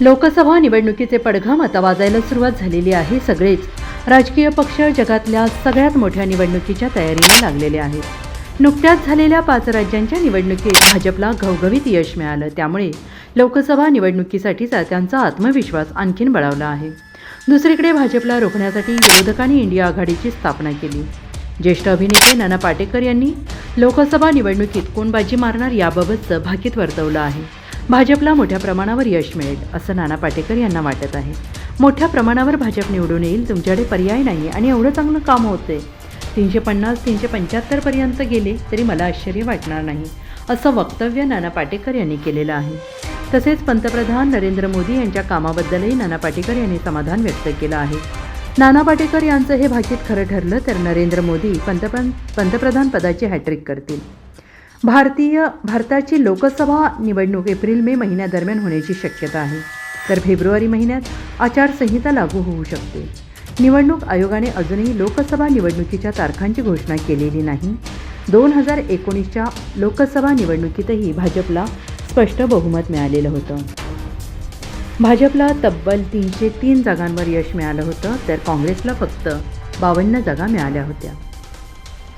लोकसभा निवडणुकीचे पडघम आता वाजायला सुरुवात झालेली आहे सगळेच. राजकीय पक्ष जगातल्या सगळ्यात मोठ्या निवडणुकीच्या तयारीला लागलेले आहेत. नुकत्याच झालेल्या पाच राज्यांच्या निवडणुकीत भाजपला घवघवीत यश मिळालं. त्यामुळे लोकसभा निवडणुकीसाठीचा त्यांचा आत्मविश्वास आणखीन बळावला आहे. दुसरीकडे भाजपला रोखण्यासाठी विरोधकांनी इंडिया आघाडीची स्थापना केली. ज्येष्ठ अभिनेते नाना पाटेकर यांनी लोकसभा निवडणुकीत कोण बाजी मारणार याबाबतचं भाकीत वर्तवलं आहे. भाजपला मोठ्या प्रमाणावर यश मिळेल असं नाना पाटेकर यांना वाटत आहे. मोठ्या प्रमाणावर भाजप निवडून येईल तुमच्याकडे पर्याय नाही आणि एवढं चांगलं काम होते तीनशे पन्नास तीनशे पंच्याहत्तरपर्यंत गेले तरी मला आश्चर्य वाटणार नाही असं वक्तव्य नाना पाटेकर यांनी केलेलं आहे. तसेच पंतप्रधान नरेंद्र मोदी यांच्या कामाबद्दलही नाना पाटेकर यांनी समाधान व्यक्त केलं आहे. नाना पाटेकर यांचं हे भाकीत खरं ठरलं तर नरेंद्र मोदी पंतप्रधान पंतप्रधान पदाची हॅट्रिक करतील. भारतीय भारताची लोकसभा निवडणूक एप्रिल मे महिन्यादरम्यान होण्याची शक्यता आहे. तर फेब्रुवारी महिन्यात आचारसंहिता लागू होऊ शकते. निवडणूक आयोगाने अजूनही लोकसभा निवडणुकीच्या तारखांची घोषणा केलेली नाही. दोन हजार एकोणीसच्या लोकसभा निवडणुकीतही भाजपला स्पष्ट बहुमत मिळालेलं होतं. भाजपला तब्बल तीनशे तीन जागांवर यश मिळालं होतं तर काँग्रेसला फक्त बावन्न जागा मिळाल्या होत्या.